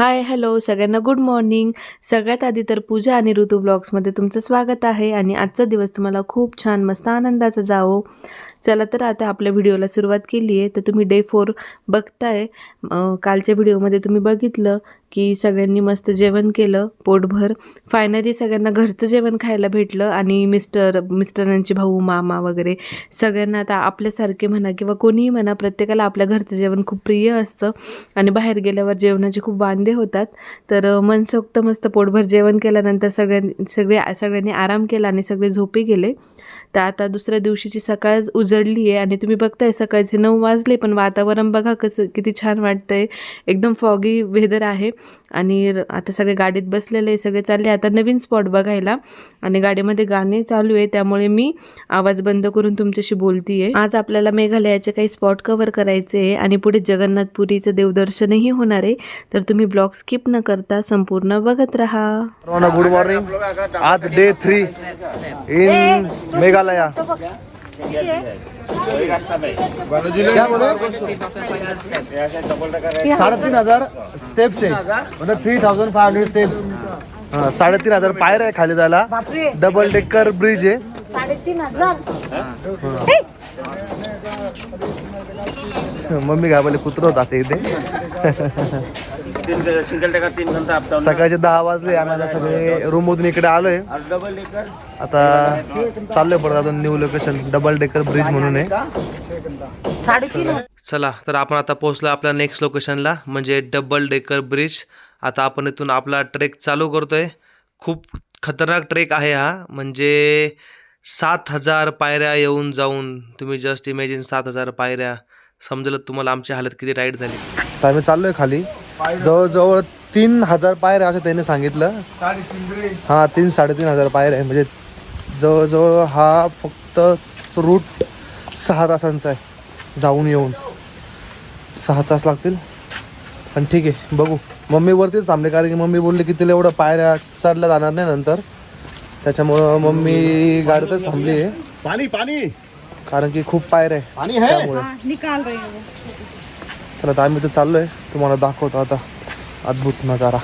हाय hello सगळ्यांना good morning सगळ्यात आधी तर पूजा आणि ऋतू ब्लॉग्समध्ये तुमचं स्वागत आहे आणि आजचा दिवस तुम्हाला खूप छान मस्त आनंदाचा जावो. चला तर आता आपल्या व्हिडिओला सुरुवात केली आहे. तर तुम्ही डे फोर बघताय. कालच्या व्हिडिओमध्ये तुम्ही बघितलं की सगळ्यांनी मस्त जेवण केलं पोटभर. फायनली सगळ्यांना घरचं जेवण खायला भेटलं आणि मिस्टर मिस्टरांचे भाऊ मामा वगैरे सगळ्यांना आता आपल्यासारखे म्हणा किंवा कोणीही म्हणा प्रत्येकाला आपल्या घरचं जेवण खूप प्रिय असतं आणि बाहेर गेल्यावर जेवणाचे खूप वांदे होतात. तर मनसोक्त मस्त पोटभर जेवण केल्यानंतर सगळ्यां सगळे सगळ्यांनी आराम केला आणि सगळे झोपे गेले. तर आता दुसऱ्या दिवशीची सकाळच उजळली आहे आणि तुम्ही बघताय सकाळचे नऊ वाजले पण वातावरण बघा कसं किती छान वाटतंय. एकदम फॉगी वेदर आहे. आणि आता सगळे गाडीत बसलेले सगळे चालले. आता नवीन स्पॉट बघायला. आणि गाडीमध्ये गाणे चालू आहे त्यामुळे मी आवाज बंद करून तुमच्याशी बोलतीये. आज आपल्याला मेघालयाचे काही स्पॉट कव्हर करायचे आहे आणि पुढे जगन्नाथपुरीचं देवदर्शनही होणार आहे. तर तुम्ही ब्लॉग स्किप न करता संपूर्ण बघत राहा. Good morning. आज डे थ्री इन मेघालया क्या बोले? साडेतीन हजार स्टेप्स आहे. Three thousand five hundred steps साडेतीन हजार पायऱ्या आहे खाली जायला. डबल डेकर ब्रिज आहे. मम्मी काय बोले कुत्र होता ते इथे. सिंगल तीन घंटा सकाळचे दहा वाजले आम्ही आता सगळे रूम मधून इकडे आलोय. और डबल डेकर आता चाललोय परत अजून new location double decker bridge म्हणून आहे. चला तर आपण आता पोहोचलो आपल्या नेक्स्ट लोकेशनला म्हणजे डबल डेकर ब्रिज आता आपण इथून आपला ट्रेक चालू करतोय. खूप खतरनाक ट्रेक आहे हा म्हणजे सात हजार पायऱ्या येऊन जाऊन तुम्ही जस्ट इमॅजिन सात हजार पायऱ्या. समजलं तुम्हाला आमची हालत किती राईट झाली. तर आम्ही चाललोय खाली. जवळजवळ तीन हजार पायऱ्या असं त्याने सांगितलं. हा तीन साडेतीन हजार पायऱ्या आहे. म्हणजे जवळजवळ हा फक्त रूट सहा तासांचा आहे. जाऊन येऊन. सहा तास लागतील. पण ठीक आहे बघू. मम्मी वरतीच थांबले कारण की मम्मी बोलली की तिला एवढं पायऱ्या चढल्या जाणार नाही नंतर. त्याच्यामुळं मम्मी गाडीतच थांबली आहे. पानी पानी कारण की खूप पायऱ्या आहे. है त्यामुळे. निकाल रही चला तर आम्ही तर चाललोय. तुम्हाला दाखवतो आता. अद्भुत नजारा.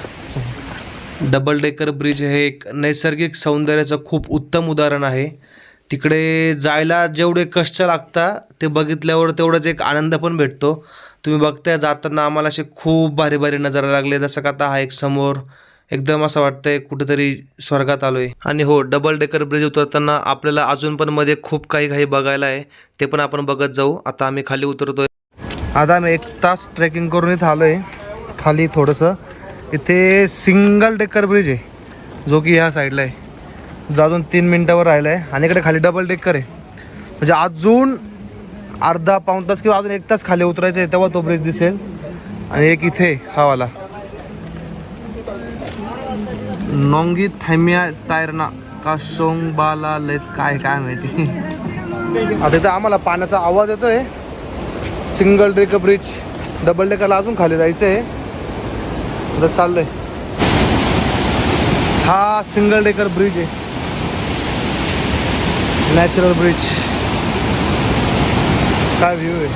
डबल डेकर ब्रिज हे एक नैसर्गिक सौंदर्याचं खूप उत्तम उदाहरण आहे. तिकडे जायला जेवढे कष्ट लागतात ते बघितल्यावर तेवढंच एक आनंद पण भेटतो. तुम्ही बघताय जाताना आम्हाला असे खूप भारी भारी नजारा लागले. जसं का आता हा एक समोर एकदम असं वाटतंय कुठेतरी स्वर्गात आलोय. आणि हो डबल डेकर ब्रिज उतरताना आपल्याला अजून पण मध्ये खूप काही काही बघायला आहे. ते पण आपण बघत जाऊ. आता आम्ही खाली उतरतोय. आता आम्ही एक तास ट्रेकिंग करून इथं आलो आहे खाली थोडंसं. इथे सिंगल डेकर ब्रिज आहे. जो की ह्या साईडला आहे. जाजून अजून तीन मिनटावर राहिला आहे आणि इकडे खाली डबल डेकर आहे. म्हणजे अजून अर्धा पाऊन तास किंवा अजून एक तास खाली उतरायचं आहे तेव्हा तो ब्रिज दिसेल. आणि एक इथे हा वाला. नोंगी थॅमिया टायरना का सोंगबाला लेत काय काय माहिती. आता इथं आम्हाला पाण्याचा आवाज येतोय. सिंगल डेकर ब्रिज डबल डेकरला अजून खाली जायचं आहे आता चाललंय. हा सिंगल डेकर ब्रिज आहे. नॅचरल ब्रिज काय व्ह्यू आहे?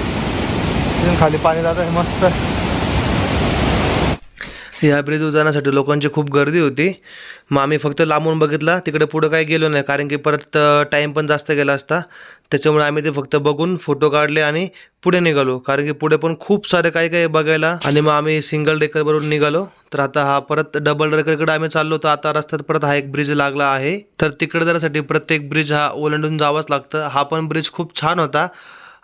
इथून खाली पाणी जात आहे मस्त. ह्या ब्रिजवर जाण्यासाठी लोकांची खूप गर्दी होती. मग आम्ही फक्त लांबून बघितला. तिकडे पुढं काही गेलो नाही कारण की परत टाईम पण जास्त गेला असता. त्याच्यामुळे आम्ही ते फक्त बघून फोटो काढले आणि पुढे निघालो. कारण की पुढे पण खूप सारे काही काही बघायला. आणि मग आम्ही सिंगल डेकरवरून निघालो. तर आता हा परत डबल डेकरकडे आम्ही चाललो. तर आता रस्त्यात परत हा एक ब्रिज लागला आहे. तर तिकडे जाण्यासाठी प्रत्येक ब्रिज हा ओलांडून जावंच लागतं. हा पण ब्रिज खूप छान होता.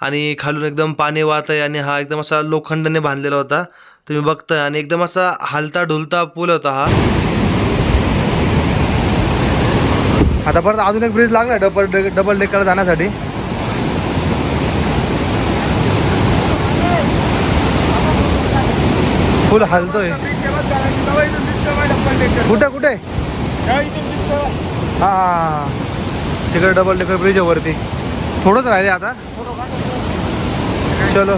आणि खालून एकदम पाणी वाहत आहे आणि हा एकदम असा लोखंडाने बांधलेला होता. तुम्ही बघताय. आणि एकदम असा हलता ढुलता पूल होता हा. आता परत अजून एक ब्रिज लागला डबल डे डबल डेकर जाण्यासाठी. फुल हलतोय. कुठे कुठे? हा तिकडे डबल डेकर ब्रिज वरती. थोडंच राहिले आता. चलो.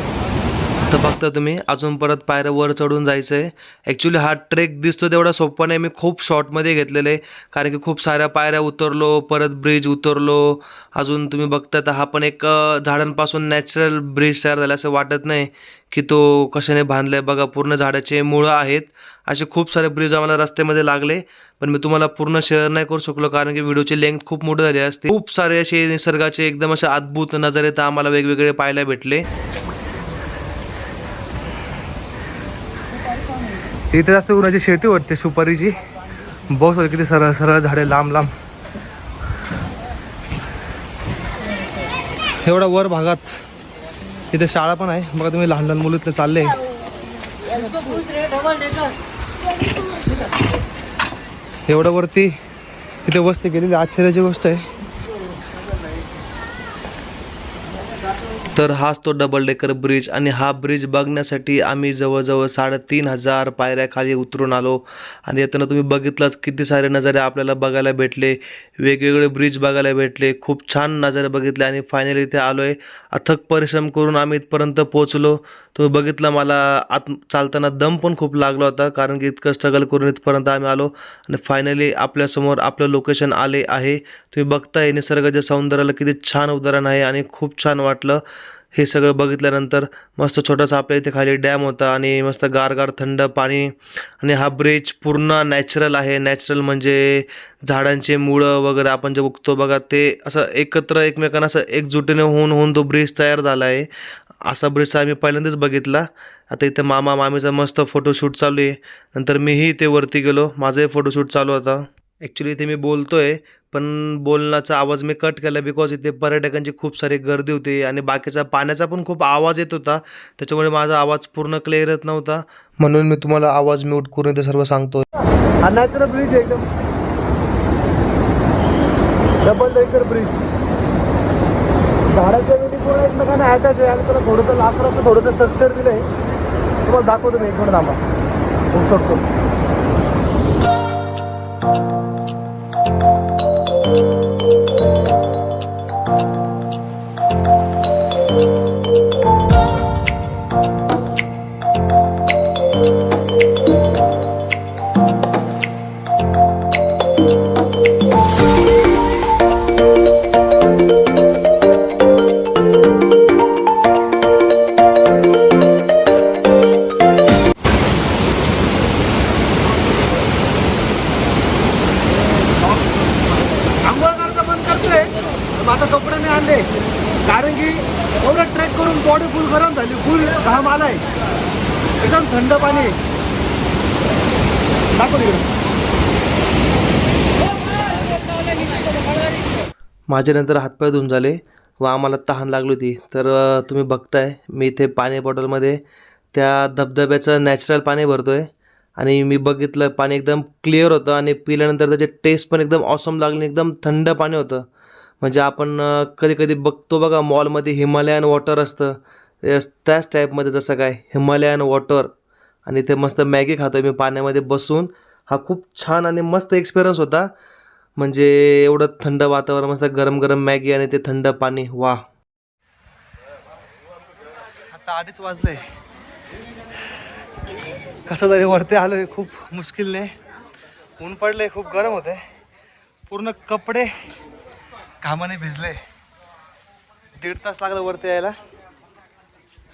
तर बघता तुम्ही अजून परत पायऱ्या वर चढून जायचं आहे ॲक्च्युली हा ट्रेक दिसतो तेवढा सोपा नाही. मी खूप शॉर्टमध्ये घेतलेलं आहे. कारण की खूप साऱ्या पायऱ्या उतरलो परत ब्रिज उतरलो. अजून तुम्ही बघता तर हा पण एक झाडांपासून नॅचरल ब्रिज तयार झाला असं वाटत नाही की तो कशाने बांधला आहे बघा पूर्ण झाडाचे मुळं आहेत. असे खूप सारे ब्रिज आम्हाला रस्त्यामध्ये लागले. पण मी तुम्हाला पूर्ण शेअर नाही करू शकलो कारण की व्हिडिओची लेंथ खूप मोठी झाली असते. खूप सारे असे निसर्गाचे एकदम असे अद्भुत नजारे तर आम्हाला वेगवेगळे पाहायला भेटले. इथे जास्त उन्हाची शेती वाटते सुपारीची. बस होते किती सरळ सरळ झाडे लांब लांब. एवढा वर भागात इथे शाळा पण आहे. बघा तुम्ही लहान लहान मुलं इथले चालले. एवढं वरती इथे वस्ती केलेली आश्चर्याची गोष्ट आहे. तर हाच तो डबल डेकर ब्रिज आणि हा ब्रिज बघण्यासाठी आम्ही जवळजवळ साडेतीन हजार पायऱ्याखाली उतरून आलो. आणि येताना तुम्ही बघितलंच किती सारे नजारे आपल्याला बघायला भेटले. वेगवेगळे ब्रिज बघायला भेटले. खूप छान नजारे बघितले आणि फायनली इथे आलो आहे अथक परिश्रम करून आम्ही इथपर्यंत पोहोचलो. तुम्ही बघितलं मला आत चालताना दम पण खूप लागला होता कारण की इतकं स्ट्रगल करून इथपर्यंत आम्ही आलो. आणि फायनली आपल्यासमोर आपलं लोकेशन आले आहे. तुम्ही बघताय निसर्गाच्या सौंदर्याला किती छान उदाहरण आहे आणि खूप छान वाटलं. हे सगळं बघितल्यानंतर मस्त छोटासा आपल्या इथे खाली डॅम होता आणि मस्त गारगार थंड पाणी आणि हा ब्रिज पूर्ण नॅचरल आहे. नॅचरल म्हणजे झाडांचे मुळं वगैरे आपण जे बघतो बघा ते असं एकत्र एकमेकांना असं एकजुटीने होऊन होऊन तो ब्रिज तयार झाला आहे. असा ब्रिज आम्ही पहिल्यांदाच बघितला. आता इथे मामा मामीचा मस्त फोटोशूट चालू आहे. नंतर मीही इथे वरती गेलो. माझाही फोटोशूट चालू होता ॲक्च्युली इथे मी बोलतोय पण बोलण्याचा आवाज मी कट केला बिकॉज इथे पर्यटकांची खूप सारी गर्दी होती आणि बाकीचा पाण्याचा पण खूप आवाज येत होता. त्याच्यामुळे माझा आवाज पूर्ण क्लिअर येत नव्हता. म्हणून मी तुम्हाला आवाज म्यूट करून इथे सर्व सांगतो हा नॅचरल ब्रिज आहे एकदम. डबल डेकर ब्रिज झाडाच्या वेळी पूर्ण एकमेकांना ॲटॅच आहे आणि त्याला थोडंसं लाकडाचं थोडंसं स्ट्रक्चर दिलं आहे तुम्हाला दाखवतो मी एक मिनिट थांबा. होऊ शकतो. Thank you. माझ्यानंतर हातपाय धुवून झाले व आम्हाला तहान लागली होती. तर तुम्ही बघताय मी इथे पाणी बॉटलमध्ये त्या धबधब्याचं नॅचरल पाणी भरतो आहे आणि मी बघितलं पाणी एकदम क्लिअर होतं आणि पिल्यानंतर त्याचे टेस्ट पण एकदम ऑसम लागली एकदम थंड पाणी होतं. म्हणजे आपण कधी कधी बघतो बघा मॉलमध्ये हिमालयन वॉटर असतं. त्याच टाईपमध्ये जसं काय हिमालयन वॉटर आणि ते मस्त मॅगी खातो मी पाण्यामध्ये बसून. हा खूप छान आणि मस्त एक्सपिरियन्स होता. म्हणजे एवढं थंड वातावरण मस्त गरम गरम मॅगी आणि ते थंड पाणी. वा. आता अडीच वाजले. कसं तरी वरती आलोय खूप मुश्किलने. ऊन पडले खूप गरम होते पूर्ण कपडे घामाने भिजले. दीड तास लागला वरती यायला.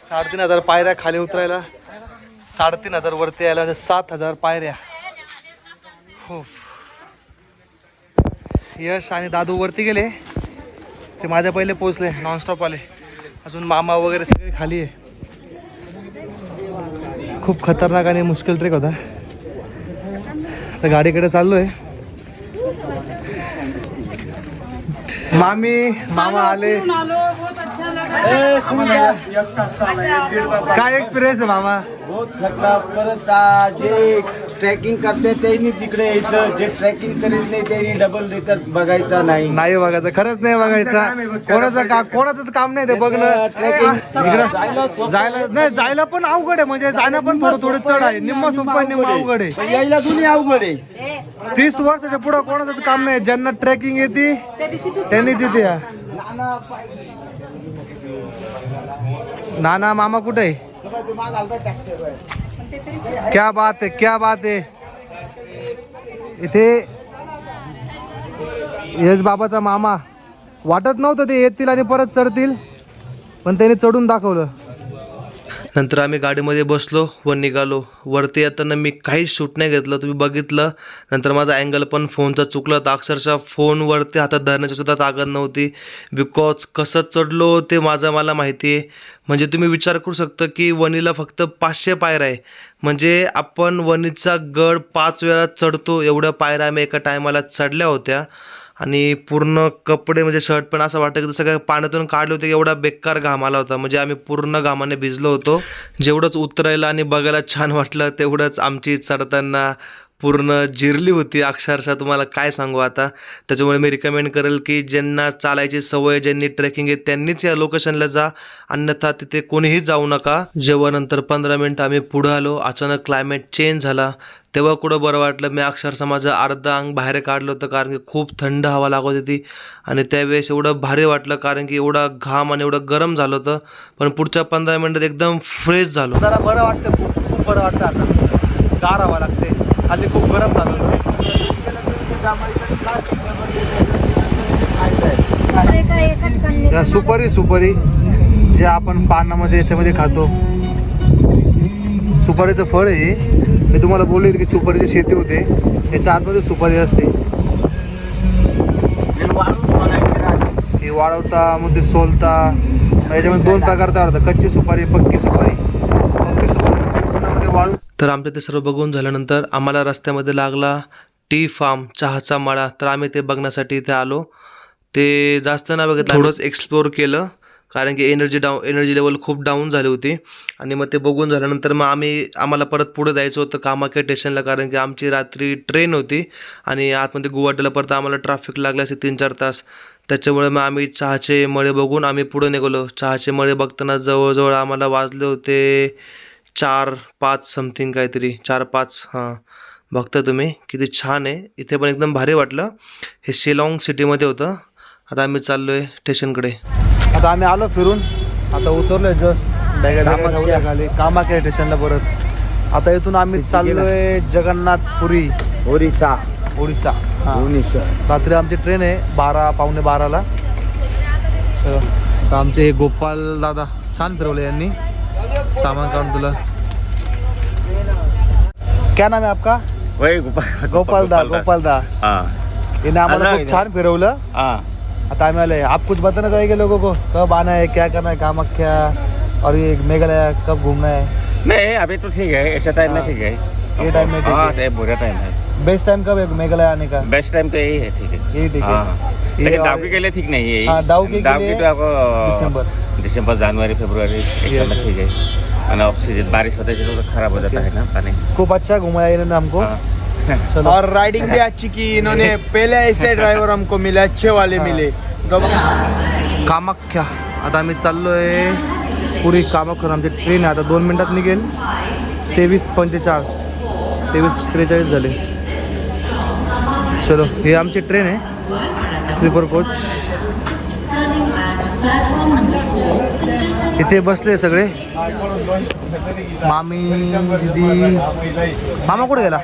साडेतीन हजार पायऱ्या खाली उतरायला. साडेतीन हजार वरती यायला म्हणजे सात हजार पायऱ्या. खूप. यश आणि दादू वरती गेले. ते माझ्या पहिले पोचले नॉनस्टॉप आले. अजून मामा वगैरे सगळे खाली आहे. खूप खतरनाक आणि मुश्किल ट्रेक होता. तर गाडीकडे चाललोय. मामी मामा आले काय एक्सपिरियन्स आहे मामा? बहुत थकला परत ट्रेकिंग करते त्यांनी तिकडे यायचं. जे ट्रेकिंग करीत नाही त्यांनी डबल डेकर बघायचा नाही. नाही बघायचं खरंच नाही बघायचं. कोणाचं का कोणाचं काम नाही ते बघणं. ट्रेकिंग इकडं. जायला नाही जायला पण अवघड आहे. म्हणजे जाणं पण थोडं थोडं चढ आहे. निम्म सोपं आहे, निम्म अवघड आहे. पण यायला दोन्ही अवघड आहे. तीस वर्षाच्या पुढे कोणाचं काम नाही. ज्यांना ट्रेकिंग येते त्यांनीच येते या. नाना मामा कुठे आहे. क्या बात आहे क्या बात आहे इथे यश बाबाचा मामा वाटत नव्हतं ते येतील आणि परत चढतील पण त्याने चढून दाखवलं. नंतर आम्ही गाडीमध्ये बसलो व निघालो. वरती येताना मी काहीच शूट नाही घेतलं. तुम्ही बघितलं. नंतर माझा अँगल पण फोनचा चुकला. तर अक्षरशः फोनवरती हातात धरण्याची सुद्धा ताकद नव्हती. बिकॉज कसं चढलो ते माझं मला माहिती आहे. म्हणजे तुम्ही विचार करू शकता की वणीला फक्त पाचशे पायऱ्या आहे. म्हणजे आपण वणीचा गड पाच वेळा चढतो. एवढ्या पायऱ्या आम्ही एका टायमाला चढल्या होत्या. आणि पूर्ण कपडे म्हणजे शर्ट पण असं वाटतं की जसं काय पाण्यातून काढले होते एवढा बेकार घाम आला होता. म्हणजे आम्ही पूर्ण घामाने भिजलो होतो. जेवढंच उतरायला आणि बघायला छान वाटलं तेवढंच आमची चढताना पूर्ण जिरली होती. अक्षरशः तुम्हाला काय सांगू आता? त्याच्यामुळे मी रिकमेंड करेल की ज्यांना चालायची सवय ज्यांनी ट्रेकिंग आहे त्यांनीच या लोकेशनला जा. अन्यथा तिथे कोणीही जाऊ नका. जेव्हानंतर पंधरा मिनटं आम्ही पुढं आलो अचानक क्लायमेट चेंज झाला. तेव्हा कुठं बरं वाटलं? मी अक्षरशः माझं अर्ध अंग बाहेर काढलं होतं कारण की खूप थंड हवा लागत होती. आणि त्यावेळेस एवढं भारी वाटलं कारण की एवढा घाम आणि एवढं गरम झालं होतं. पण पुढच्या पंधरा मिनटात एकदम फ्रेश झालो. जरा बरं वाटतं खूप खूप बरं वाटतं आता. गार हवा लागते. खाली खूप गरम झालं होतं. या सुपारी सुपारी जे आपण पानामध्ये याच्यामध्ये खातो. सुपारीचं फळ आहे मी तुम्हाला बोलले की सुपारीची शेती होते. याच्या आतमध्ये सुपारी असते. हे वाळवता मध्ये सोलता याच्यामध्ये दोन प्रकार तयार होतात. कच्ची सुपारी पक्की सुपारी पक्की सुपारी म्हणजे उन्हामध्ये वाळू तर आमचं ते सर्व बघून झाल्यानंतर आम्हाला रस्त्यामध्ये लागला टी फार्म चहाचा मळा. तर आम्ही ते बघण्यासाठी इथे आलो. ते जास्त नाही बघितलं थोडंच एक्सप्लोअर केलं कारण की एनर्जी डाऊन एनर्जी लेवल खूप डाऊन झाली होती. आणि मग ते बघून झाल्यानंतर मग आम्ही आम्हाला परत पुढे जायचं होतं कामाख्या स्टेशनला कारण की आमची रात्री ट्रेन होती. आणि आतमध्ये गुवाहाटीला परत आम्हाला ट्रॅफिक लागले असे तीन चार तास. त्याच्यामुळे मग आम्ही चहाचे मळे बघून आम्ही पुढे निघालो. चहाचे मळे बघताना जवळजवळ आम्हाला वाजले होते चार पाच समथिंग काहीतरी चार पाच हां. बघता तुम्ही किती छान आहे. इथे पण एकदम भारी वाटलं. हे शिलाँग सिटीमध्ये होतं. आता आम्ही चाललो आहे स्टेशनकडे. आता आम्ही आलो फिरून. आता उतरलोय जस्ट खाली कामाख्या स्टेशनला परत. आता इथून आम्ही चाललोय जगन्नाथपुरी. ओरिसा. ओडिसा हा. भुवनेश्वर. रात्री आमची ट्रेन आहे बारा पावणे बाराला. चलो. आता आमचे हे गोपाल दादा छान फिरवले यांनी. सामान काढून तुला क्या नाम है आपका? वही गोपाल गोपाल दा गोपाल दा। हाँ। इन्हें आम्हाला खूप. छान फिरवलं। हाँ। आता आम्ही आले आप कुछ बताना चाहेंगे लोगों को? कब आना है क्या करना है कामाख्या और ये मेघालय कब घूमना है? नहीं अभी तो ठीक है ऐसा टाइम में हाँ। ठीक है। ये टाइम में ठीक हाँ बुरा टाइम है। बेस्ट टाइम कब है मेघालय आने का? बेस्ट टाइम तो यही है ठीक है। यही ठीक है। ये लेकिन डाउकी के लिए ठीक नहीं है हाँ, डाउकी के लिए तो आपको दिसंबर। दिसंबर जनवरी फरवरी एकदम Yes, ठीक है और ऑफ सीजन बारिश होते है तो खराब हो जाता. है ना पानी खूप अच्छा घुमाया इन्होंने हमको हाँ। चलो. और राइडिंग भी अच्छी की इन्होंने पहले ऐसे ड्राइवर हमको मिले अच्छे वाले। मिले। कामाख्या आता आम्ही चाललोय पुरी कामाख्या आमची ट्रेन आहे. आता दोन मिनिटात निघेल. तेवीस पंचेचाळीस. तेवीस त्रेचाळीस झाले. चलो ही आमची ट्रेन आहे. स्लीपर कोच इथे बसले सगळे. मामी दीदी. मामा कुठे गेला?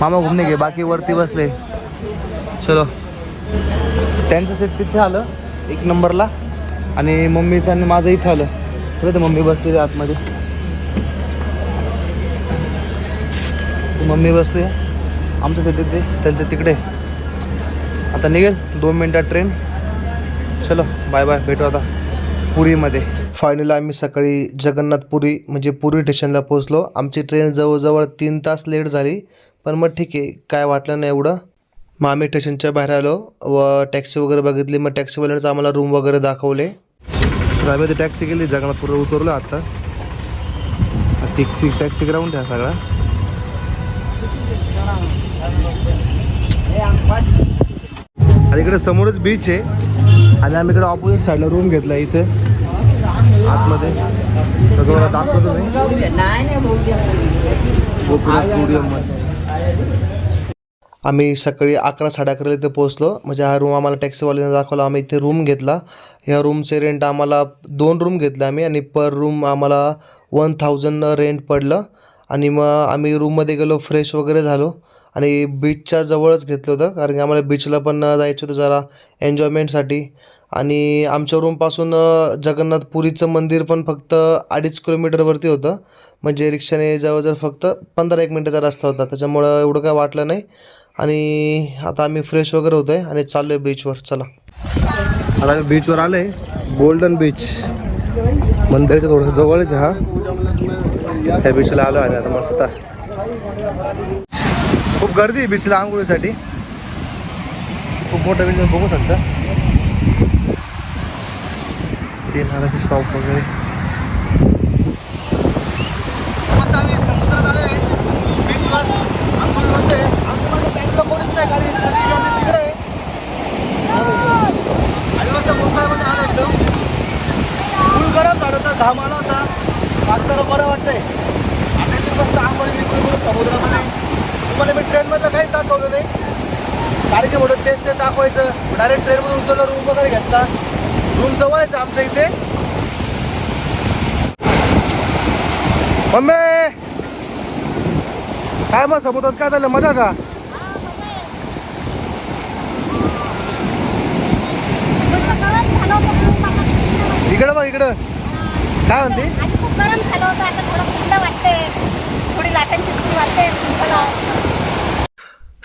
मामा घुमने गे बाकी वरती बसले. चलो. त्यांचं सेट तिथे आलं एक नंबरला. आणि मम्मीचं आणि माझं इथं आलं. पुढे तर मम्मी बसलेली आतमध्ये. मम्मी बसली आमचं सेट तिथे त्यांचं तिकडे. आता निघेल दोन मिनटात ट्रेन चलो बाय बाय भेटू आता पुरीमध्ये. फायनली आम्ही सकाळी जगन्नाथपुरी म्हणजे पुरी स्टेशनला पोहोचलो. आमची ट्रेन जवळजवळ तीन तास लेट झाली पण मग ठीक आहे काय वाटलं नाही एवढं. मग आम्ही स्टेशनच्या बाहेर आलो व टॅक्सी वगैरे बघितली. मग टॅक्सीवाल्यानेच आम्हाला रूम वगैरे दाखवले. तर आम्ही टॅक्सी केली जगन्नाथपूरला उतरलो आता. टॅक्सी टॅक्सी ग्राउंड आहे हा सगळा. आणि इकडे समोरच बीच आहे. आणि आम्ही इकडे ऑपोजिट साईडला रूम घेतला इथे. आतमध्ये. तर तुम्हाला दाखवतो मी. आम्ही सकाळी अकरा साडे अकराला इथे पोहोचलो. म्हणजे हा रूम आम्हाला टॅक्सीवाल्याने दाखवला. आम्ही इथे रूम घेतला. ह्या रूमचे रेंट आम्हाला दोन रूम घेतले आम्ही आणि पर रूम आम्हाला वन थाउजंड रेंट पडलं. आणि मग आम्ही रूममध्ये गेलो फ्रेश वगैरे झालो. आणि बीचच्या जवळच घेतलं होतं कारण की आम्हाला बीचला पण जायचं होतं जरा एन्जॉयमेंटसाठी आणि आमच्या रूमपासून जगन्नाथपुरीचं मंदिर पण फक्त अडीच किलोमीटरवरती होतं. म्हणजे रिक्षाने जवळजवळ फक्त पंधरा एक मिनटाचा रस्ता होता. त्याच्यामुळं एवढं काय वाटलं नाही. आणि आता आम्ही फ्रेश वगैरे होतो आहे आणि चाललो आहे बीचवर चला. आता आम्ही बीचवर आहे गोल्डन बीच मंदिराच्या थोडंसं जवळच हा. त्या बीचला आलो आहे आता मस्त खूप गर्दी आहे बीचला आंघोळीसाठी. खूप मोठं बीच बघू शकता. तीन शॉप वगैरे. मस्त आम्ही समुद्रात आलो आहे बीचवर आंघोळी म्हणते आमच्या माझ्या कोणीच नाही गाडी सगळी गर्दी तिकडे आहे आणि मस्त मोकळ्यामध्ये आला एकदम फुल गरम झालं होतं घाम आला होता. आता जरा बरं वाटतंय. आता इथे फक्त आंघोळ बिंघोळ करू समुद्रामध्ये. तुम्हाला मी ट्रेनमधलं काहीच दाखवलं नाही. कारण की म्हणून तेच ते दाखवायचं. डायरेक्ट ट्रेनमधून उतरलं रूम वगैरे घेतला. रूम जवळच आहे इथे. मम्मी! काय मग समुद्रात काय झालं? मजा का? इकडं बघ इकडं. काय म्हणते? खूप गरम झालं होतं. आता थोडं थंड वाटते थोडी लाटांची वाटते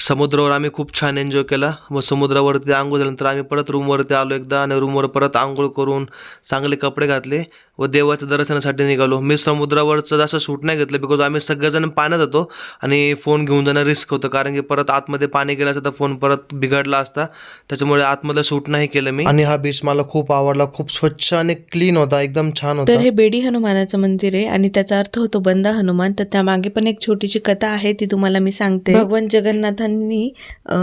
समुद्रावर आम्ही खूप छान एन्जॉय केला. व समुद्रावरती आंघोळ झाल्यानंतर आम्ही परत रूमवरती आलो एकदा आणि रूमवर परत आंघोळ करून चांगले कपडे घातले व देवाच्या दर्शनासाठी निघालो. मी समुद्रावरचं जास्त शूट नाही घेतलं बिकॉज आम्ही सगळेजण पाण्यात होतो आणि फोन घेऊन जाणं रिस्क होतं. कारण की परत आतमध्ये पाणी गेलं असतं तर फोन परत बिघडला असता. त्याच्यामुळे आतमधलं शूट नाही केलं मी. आणि हा बीच मला खूप आवडला. खूप स्वच्छ आणि क्लीन होता. एकदम छान तर होता हे बेडी हनुमानाचं मंदिर आहे आणि त्याचा अर्थ होतो बंद हनुमान. तर त्यामागे पण एक छोटीशी कथा आहे ती तुम्हाला मी सांगते. भगवान जगन्नाथांनी त्यांनी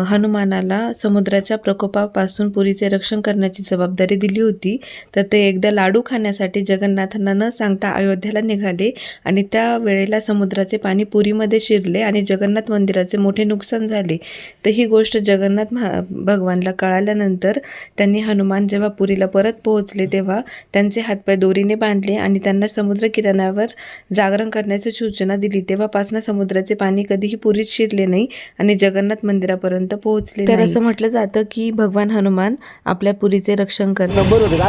हनुमानाला समुद्राच्या प्रकोपापासून पुरीचे रक्षण करण्याची जबाबदारी दिली होती. तर ते एकदा लाडू खाण्यासाठी जगन्नाथांना न सांगता अयोध्येला निघाले आणि त्या वेळेला समुद्राचे पाणी पुरीमध्ये शिरले आणि जगन्नाथ मंदिराचे मोठे नुकसान झाले. तर ही गोष्ट जगन्नाथ महा भगवानला कळाल्यानंतर त्यांनी हनुमान जेव्हा पुरीला परत पोहोचले तेव्हा त्यांचे हातपाय दोरीने बांधले आणि त्यांना समुद्र किरणावर जागरण करण्याची सूचना दिली. तेव्हापासून समुद्राचे पाणी कधीही पुरीत शिरले नाही आणि जगन्नाथ मंदिरापर्यंत पोहोचले तर असं म्हटलं जातं की भगवान हनुमान आपल्या पुरीचे रक्षण करतात. नंबर होते का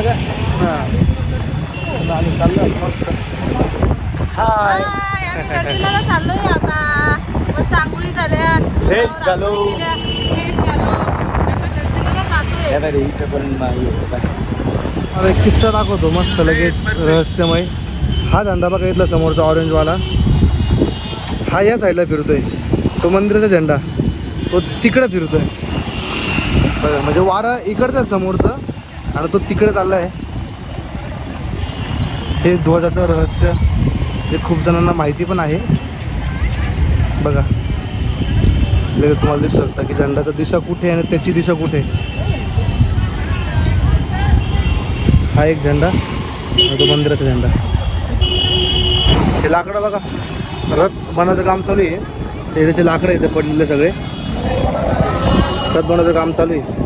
आम्ही चाललो मस्त. हाय. आम्ही दर्शनाला चाललोय आता. मस्त आंघोळी झाल्या. Fresh झालो. फ्रेश झालो आता दर्शनाला जातोय. इथं पण मला एक किस्सा दाखवतो मस्त लगेच रहस्यमय. हा झेंडा बघा इथला समोरचा ऑरेंजवाला हा या साईडला फिरतोय. तो मंदिराचा झेंडा. तो तिकडे फिरतोय. बरं म्हणजे वारा इकडचं समोरचं आणि तो तिकडे चाललाय हे ध्वजाचं रहस्य हे खूप जणांना माहिती पण आहे. बघा. लगेच तुम्हाला दिसू शकता की झेंडाचा दिशा कुठे आहे आणि त्याची दिशा कुठे आहे. हा एक झेंडा तो मंदिराचा झेंडा. हे लाकडं बघा. रथ बनवायचं काम चालू आहे. ते त्याचे लाकडं इथे पडलेले सगळे. रथ बनवायचं काम चालू आहे.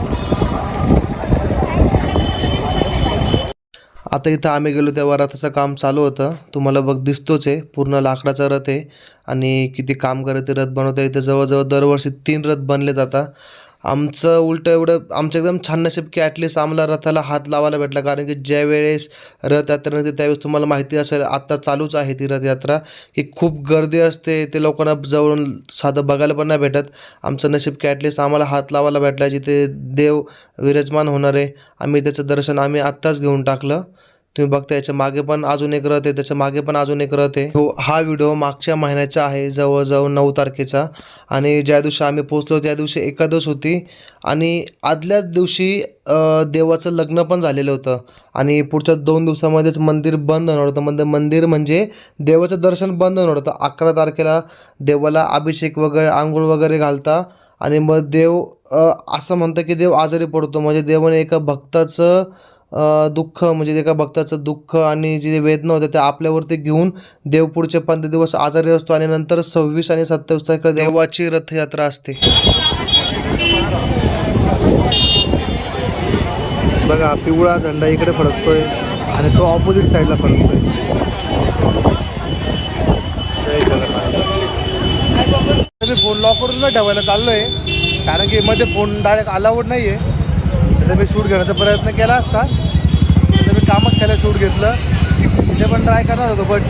आता इथं आम्ही गेलो तेव्हा रथाचं काम चालू होतं. तुम्हाला बघ दिसतोच आहे. पूर्ण लाकडाचा रथ आहे. आणि किती काम करत रथ बनवतं इथं जवळजवळ दरवर्षी तीन रथ बनले जातात आमचं उलटं एवढं आमचं एकदम छान नशीब की ॲटलिस्ट आम्हाला रथाला हात लावायला भेटला. कारण की ज्या वेळेस रथयात्रा निघते त्यावेळेस तुम्हाला माहिती असेल आत्ता चालूच आहे ती रथयात्रा की खूप गर्दी असते ते लोकांना जवळून साधं बघायला पण नाही भेटत. आमचं नशीब की ॲटलिस्ट आम्हाला हात लावायला भेटला जिथे देव विराजमान होणार आहे. आम्ही त्याचं दर्शन आम्ही आत्ताच घेऊन टाकलं. तुम्ही बघता याच्या मागे पण अजून एक रथ आहे त्याच्यामागे पण अजून एक रथ आहे. हो हा व्हिडिओ मागच्या महिन्याचा आहे जवळजवळ नऊ तारखेचा. आणि ज्या दिवशी आम्ही पोचलो त्या दिवशी एकादश होती. आणि आदल्याच दिवशी देवाचं लग्न पण झालेलं होतं. आणि पुढच्या दोन दिवसामध्येच मंदिर बंद होणार होतं. म्हणजे मंदिर म्हणजे देवाचं दर्शन बंद होणार होतं. अकरा तारखेला देवाला अभिषेक वगैरे आंघोळ वगैरे घालता. आणि मग देव असं म्हणतं की देव आजारी पडतो. म्हणजे देवाने एका भक्ताचं दुःख म्हणजे जे काय भक्ताचं दुःख आणि जे वेदना होत्या त्या आपल्यावरती घेऊन देव पुढचे पंधरा दिवस आजारी असतो आणि नंतर सव्वीस आणि सत्तावीस तारखेला देवाची रथयात्रा असते. बघा पिवळा झंडा इकडे फडकतोय आणि तो ऑपोजिट साईडला फडकतोय. फोन लॉकवरून ठेवायला चाललोय. कारण की मध्ये फोन डायरेक्ट अलाउड नाहीये. तर मी शूट घेण्याचा प्रयत्न केला असता. तर मी कामच केलं शूट घेतलं. ते पण ट्राय करणार होतो बट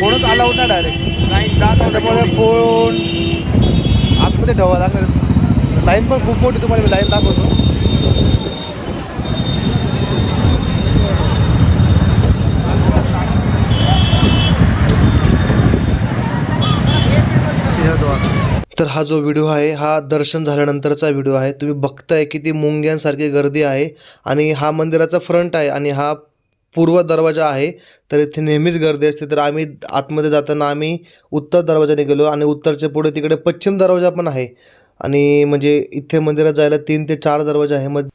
फोनच अलाउड नाही डायरेक्ट त्याच्यामुळे फोन आतमध्ये ठेवावा लागणार. लाईन पण खूप मोठी तुम्हाला मी लाईन दाखवतो. तर हा जो व्हिडिओ आहे हा दर्शन झाल्यानंतरचा व्हिडिओ आहे. तुम्ही बघताय किती मुंग्यांसारखी गर्दी आहे आणि हा मंदिराचा फ्रंट आहे आणि हा पूर्व दरवाजा आहे. तर इथे नेहमीच गर्दी असते. तर आम्ही आतमध्ये जाताना आम्ही उत्तर दरवाजाने गेलो आणि उत्तरच्या पुढे तिकडे पश्चिम दरवाजा पण आहे. आणि म्हणजे इथे मंदिरात जायला तीन ते चार दरवाजा आहे मग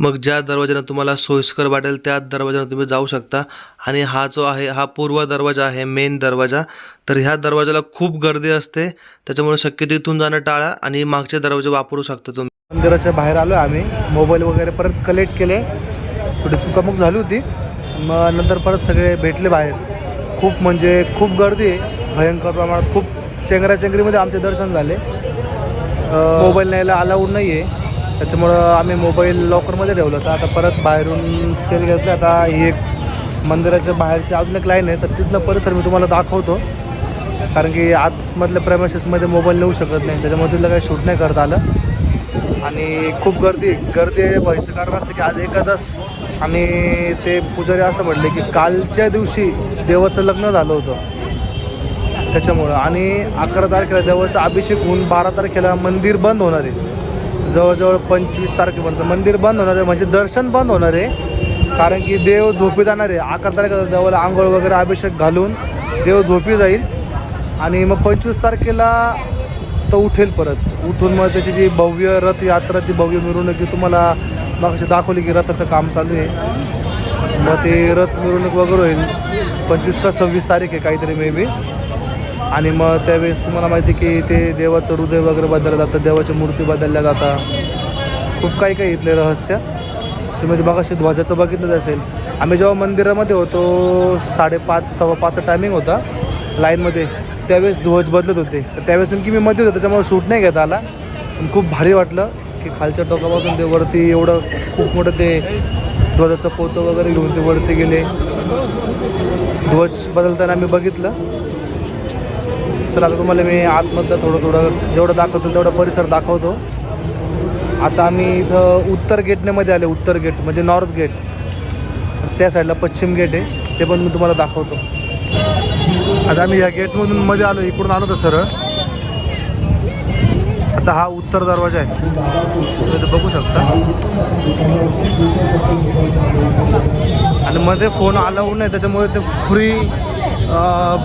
मग ज्या दरवाजानं तुम्हाला सोयीस्कर वाटेल त्या दरवाजानं तुम्ही जाऊ शकता. आणि हा जो आहे हा पूर्व दरवाजा आहे मेन दरवाजा. तर ह्या दरवाजाला खूप गर्दी असते. त्याच्यामुळे शक्यतो इथून जाणं टाळा आणि मागचे दरवाजे वापरू शकता तुम्ही. मंदिराच्या बाहेर आलो आम्ही. मोबाईल वगैरे परत कलेक्ट केले. थोडी चुकामुक झाली होती. मग नंतर परत सगळे भेटले बाहेर. खूप म्हणजे खूप गर्दी आहे. भयंकर प्रमाणात खूप चेंगराचेंगरीमध्ये आमचे दर्शन झाले. मोबाईल न्यायला अलाउड नाही आहे त्याच्यामुळं आम्ही मोबाईल लॉकरमध्ये ठेवलं होतं. आता परत बाहेरून सेल घेतलं. आता ही एक मंदिराच्या बाहेरची अजून एक लाईन आहे. तर तिथलं परिसर मी तुम्हाला दाखवतो. कारण की आतमधल्या प्रेमशेसमध्ये मोबाईल नेऊ शकत नाही. त्याच्यामुळे तिथलं काही शूट नाही करता आलं. आणि खूप गर्दी गर्दी व्हायचं. कारण असं की आज एकादस. आणि ते पुजारी असं म्हटले की कालच्या दिवशी देवाचं लग्न झालं होतं. त्याच्यामुळं. आणि अकरा तारखेला देवाचा अभिषेक होऊन बारा तारखेला मंदिर बंद होणार आहे. जवळजवळ पंचवीस तारखेपर्यंत मंदिर बंद होणार आहे म्हणजे दर्शन बंद होणार आहे. कारण की देव झोपी जाणार आहे. अकरा तारखेला देवाला आंघोळ वगैरे अभिषेक घालून देव झोपी जाईल. आणि मग पंचवीस तारखेला तो उठेल परत. उठून मग त्याची जी भव्य रथयात्रा ती भव्य मिरवणूक जी तुम्हाला मग दाखवली की रथाचं काम चालू आहे. मग ते रथ मिरवणूक वगैरे होईल. पंचवीस का सव्वीस तारीख आहे काहीतरी मे बी आणि मग त्यावेळेस तुम्हाला माहिती आहे की ते देवाचं हृदय वगैरे बदललं जातं देवाच्या मूर्ती बदलल्या जातात खूप काही काही इथले रहस्य. तुम्ही ते बघा ध्वजाचं बघितलंच असेल. आम्ही जेव्हा मंदिरामध्ये होतो साडेपाच सव्वा पाचचा टायमिंग होता लाईनमध्ये. त्यावेळेस ध्वज बदलत होते. तर त्यावेळेस नेमकी मी मध्ये होतो त्याच्यामुळे शूट नाही घेता आला. पण खूप भारी वाटलं की खालच्या टोकापासून ते वरती एवढं खूप मोठं ते ध्वजाचं पोतं वगैरे घेऊन ते वरती गेले. ध्वज बदलताना आम्ही बघितलं. चला आता तुम्हाला मी आतमधलं थोडं थोडं जेवढं दाखवतो तेवढं परिसर दाखवतो. आता आम्ही इथं उत्तर गेटने मध्ये आले उत्तर गेट म्हणजे नॉर्थ गेट. त्या साईडला पश्चिम गेट आहे ते पण मी तुम्हाला दाखवतो. आता आम्ही या गेटमधून मध्ये आलो इकडून आलो तर सरळ. आता हा उत्तर दरवाजा आहे. तुम्ही इथं बघू शकता. आणि मध्ये फोन अलाउड नाही त्याच्यामुळे ते फ्री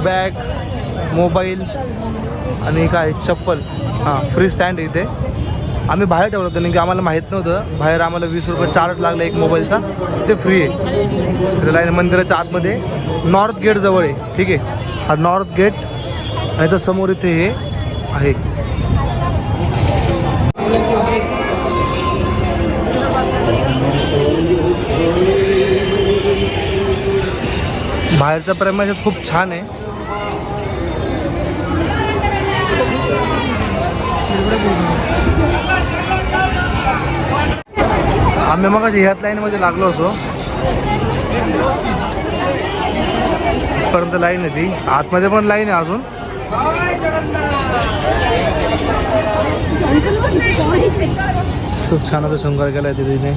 बॅग मोबाईल आणि काय चप्पल. हां फ्री स्टँड आहे इथे. आम्ही बाहेर ठेवलं होतं की आम्हाला माहीत नव्हतं. बाहेर आम्हाला वीस रुपये चार्ज लागला एक मोबाईलचा. ते फ्री आहे. लाईन मंदिराच्या आतमध्ये. नॉर्थ गेट जवळ आहे. ठीक आहे. हा नॉर्थ गेट आणि याच्या समोर इथे हे आहे. बाहेरचा प्रेमाशस खूप छान आहे. आम्ही मग ह्याच लाईनमध्ये लागलो होतो. पर्यंत लाईन आहे ती. आतमध्ये पण लाईन आहे अजून. खूप छान असं शृंगार केला आहे तिने.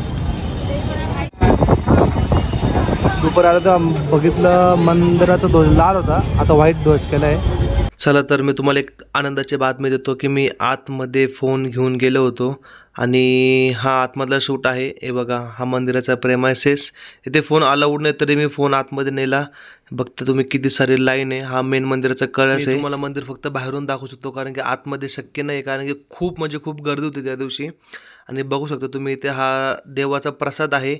दुपारी आलं तर बघितलं मंदिराचा ध्वज लाल होता. आता व्हाईट ध्वज केला आहे चला तर मी तुम्हाला एक आनंदाची बातमी देतो की मी आतमध्ये फोन घेऊन गेलो होतो आणि हा आतमधला शूट आहे. हे बघा हा मंदिराचा प्रेमायसेस इथे फोन अलाउड नाही तरी मी फोन आतमध्ये नेला. बघता तुम्ही किती सारी लाईन आहे. हा मेन मंदिराचा कळस आहे. तुम्हाला मंदिर फक्त बाहेरून दाखवू शकतो कारण की आतमध्ये शक्य नाही. कारण की खूप म्हणजे खूप गर्दी होती त्या दिवशी. आणि बघू शकता तुम्ही इथे हा देवाचा प्रसाद आहे.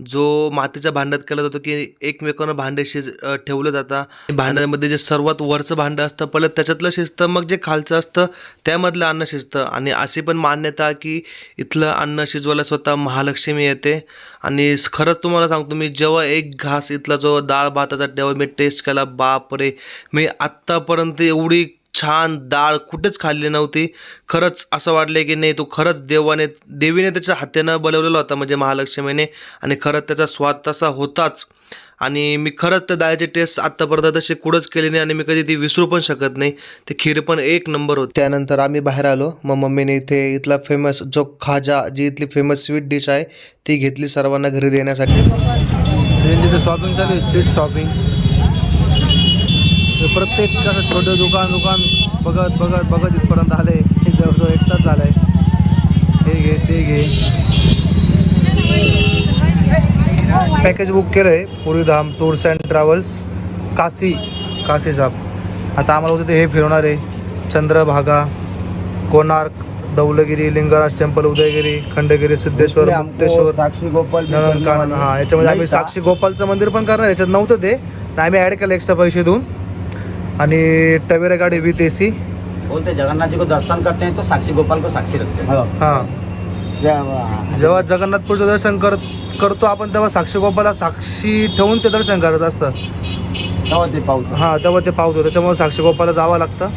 जो मातीच्या भांड्यात केला जातो की एकमेकांना भांडे शिज ठेवलं जातं भांड्यामध्ये जे सर्वात वरचं भांडं असतं पहिलं त्याच्यातलं शिजतं मग जे खालचं असतं त्यामधलं अन्न शिजतं. आणि अशी पण मान्यता की इथलं अन्न शिजवायला स्वतः महालक्ष्मी येते. आणि खरंच तुम्हाला सांगतो मी जेव्हा एक घास इथला जो डाळ भाताचा तेव्हा मी टेस्ट केला बापरे! मी आत्तापर्यंत एवढी छान डाळ कुठेच खाल्ली नव्हती. खरंच असं वाटलं की नाही तो खरंच देवाने देवीने त्याच्या हातानं बनवलेला होता म्हणजे महालक्ष्मीने आणि खरंच त्याचा स्वाद तसा होताच. आणि मी खरंच त्या डाळीची टेस्ट आत्तापर्यंत तशी कुठंच केली नाही आणि मी कधी ती विसरू पण शकत नाही. ते खीर पण एक नंबर होती. त्यानंतर आम्ही बाहेर आलो. मग मम्मीने इथे इथला फेमस जो खाजा जी इथली फेमस स्वीट डिश आहे ती घेतली सर्वांना घरी देण्यासाठी. तिथे शॉपिंग चालू स्ट्रीट शॉपिंग प्रत्येक असं छोटं दुकान दुकान बघत बघत बघत इथपर्यंत आले. जवळजवळ एक तास झालाय. हे घे ते घे. पॅकेज बुक केलं आहे Puridham tours and travels Kashi Kashi साहेब आता आम्हाला होतं ते हे फिरवणार आहे. चंद्रभागा कोणार्क दौलगिरी लिंगराज टेम्पल उदयगिरी खंडगिरी सिद्धेश्वर मुक्तेश्वर साक्षी गोपाल हा याच्यामध्ये आम्ही साक्षी गोपालचं मंदिर पण करणार याच्यात नव्हतं ते. आम्ही ॲड केलं एक्स्ट्रा पैसे देऊन. आणि टवेरा गाडी विथ ए सी बोलते जगन्नाथ जी को दर्शन करते हैं तो साक्षी गोपाल को साक्षी रखते हैं। हां. जेव्हा जगन्नाथपूरचं दर्शन कर करतो आपण तेव्हा साक्षी गोपाला साक्षी ठेवून ते दर्शन करत असतं. तेव्हा ते पाहू हां तेव्हा ते पावतो त्याच्यामुळे साक्षी गोपाला जावं लागतं.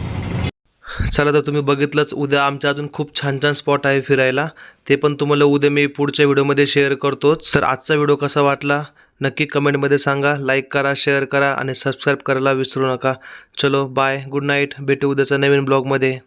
चला तर तुम्ही बघितलंच उद्या आमच्या अजून खूप छान छान स्पॉट आहे फिरायला. ते पण तुम्हाला उद्या मी पुढच्या व्हिडिओमध्ये शेअर करतोच. तर आजचा व्हिडिओ कसा वाटला? नक्की कमेंटमध्ये सांगा लाईक करा शेअर करा आणि सबस्क्राईब करायला विसरू नका. चलो बाय गुड नाईट भेटू उद्याच्या नवीन ब्लॉगमध्ये